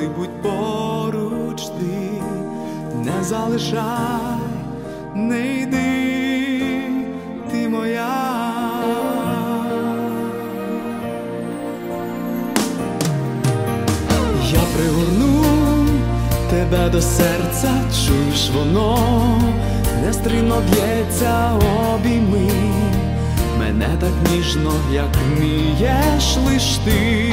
завжди будь поруч ти, не залишай, не йди, ти моя. Я пригорну тебе до серця, чуєш воно, нестримно б'ється обійми, мене так ніжно, як вмієш лиш ти,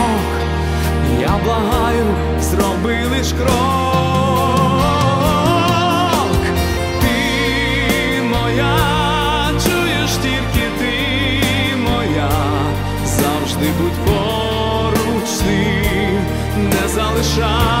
не